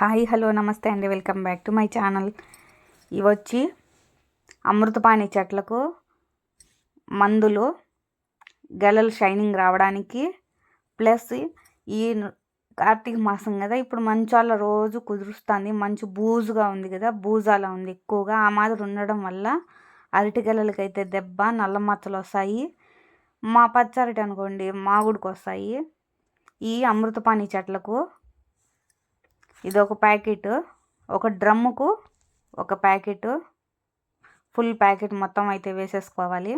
Hi hello నమస్తే అండి. Welcome back to my channel. ఇవి వచ్చి అమృతపాణి చెట్లకు మందులు గెలలు షైనింగ్ రావడానికి ప్లస్ ఈ కార్తీక మాసం కదా ఇప్పుడు మంచాల రోజు కుదురుస్తుంది. మంచు బూజుగా ఉంది కదా బూజాలా ఉంది ఎక్కువగా. ఆ మాదిరి ఉండడం వల్ల అరటి గెలలకైతే దెబ్బ నల్ల మచ్చలు వస్తాయి. మా పచ్చరటి అనుకోండి మాగుడికి వస్తాయి. ఈ అమృతపాణి చెట్లకు ఇది ఒక ప్యాకెట్. ఒక డ్రమ్ముకు ఒక ప్యాకెట్. ఫుల్ ప్యాకెట్ మొత్తం అయితే వేసేసుకోవాలి.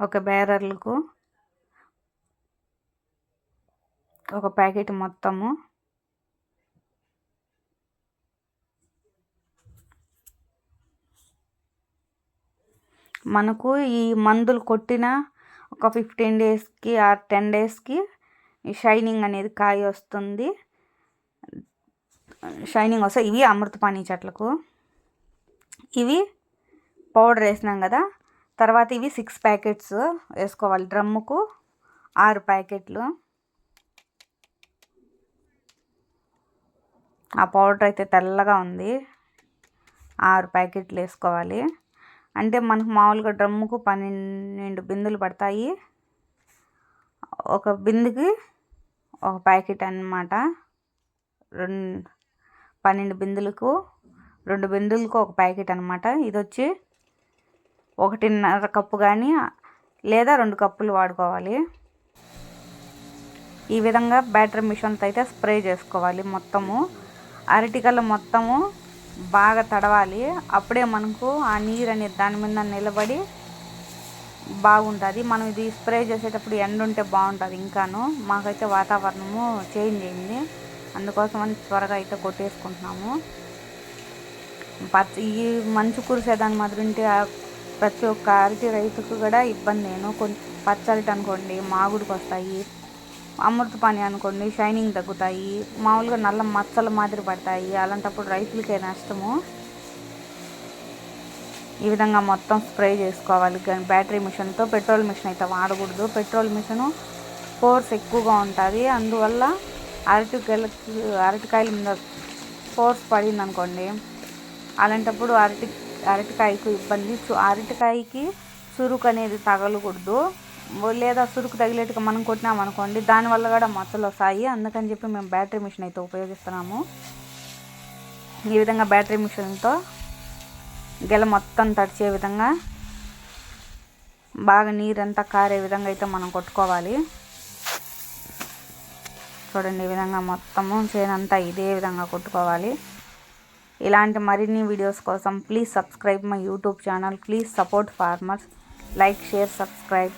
ఒక బ్యారర్లకు ఒక ప్యాకెట్ మొత్తము. మనకు ఈ మందులు కొట్టిన ఒక ఫిఫ్టీన్ డేస్కి ఆర్ టెన్ డేస్కి షైనింగ్ అనేది కాయ వస్తుంది. షైనింగ్ వస్తాయి ఇవి అమృతపాణి చెట్లకు. ఇవి పౌడర్ వేసినాం కదా. తర్వాత ఇవి సిక్స్ ప్యాకెట్స్ వేసుకోవాలి డ్రమ్ముకు. ఆరు ప్యాకెట్లు. ఆ పౌడర్ అయితే తెల్లగా ఉంది. ఆరు ప్యాకెట్లు వేసుకోవాలి. అంటే మనకు మామూలుగా డ్రమ్ముకు పన్నెండు బిందులు పడతాయి. ఒక బిందుకి ఒక ప్యాకెట్ అనమాట రెండు పన్నెండు బిందులకు రెండు బిందులకు ఒక ప్యాకెట్ అనమాట ఇది వచ్చి ఒకటిన్నర కప్పు కానీ లేదా రెండు కప్పులు వాడుకోవాలి. ఈ విధంగా బ్యాటరీ మిషన్తో అయితే స్ప్రే చేసుకోవాలి మొత్తము. అరటికల మొత్తము బాగా తడవాలి. అప్పుడే మనకు ఆ నీరు అనేది దాని మీద నిలబడి బాగుంటుంది. మనం ఇది స్ప్రే చేసేటప్పుడు ఎండ ఉంటే బాగుంటుంది ఇంకాను. మాకైతే వాతావరణము చేంజ్ అయింది. అందుకోసమని త్వరగా అయితే కొట్టేసుకుంటున్నాము. పచ్చ ఈ మంచు కురిసేదాన్ని మాత్రంటే ఉంటే ప్రతి ఒక్క అరటి రైతుకు కూడా ఇబ్బంది. నేను కొంచెం పచ్చరిటి అనుకోండి మాగుడికి వస్తాయి అమృతపాణి అనుకోండి షైనింగ్ తగ్గుతాయి మామూలుగా నల్ల మచ్చల మాదిరి పడతాయి. అలాంటప్పుడు రైతులకే నష్టము. ఈ విధంగా మొత్తం స్ప్రే చేసుకోవాలి. కానీ బ్యాటరీ మిషన్తో పెట్రోల్ మిషన్ అయితే వాడకూడదు. పెట్రోల్ మిషను ఫోర్స్ ఎక్కువగా ఉంటుంది. అందువల్ల అరటికాయలు అరటికాయల మీద ఫోర్స్ పడింది అనుకోండి అలాంటప్పుడు అరటి అరటికాయకు ఇబ్బంది. అరటికాయకి సురుకు అనేది తగలకూడదు. లేదా సురుకు తగిలేట్టుగా మనం కొట్టినాం అనుకోండి దానివల్ల కూడా మచ్చలు వస్తాయి. అందుకని చెప్పి మేము బ్యాటరీ మిషన్ అయితే ఉపయోగిస్తున్నాము. ఈ విధంగా బ్యాటరీ మిషన్తో గెల మొత్తం తడిచే విధంగా బాగా నీరంతా కారే విధంగా అయితే మనం కొట్టుకోవాలి. చూడండి ఈ విధంగా మొత్తము చేనంతా ఇదే విధంగా కొట్టుకోవాలి. ఇలాంటి మరిన్ని వీడియోస్ కోసం please subscribe my YouTube channel. Please support farmers. Like share subscribe.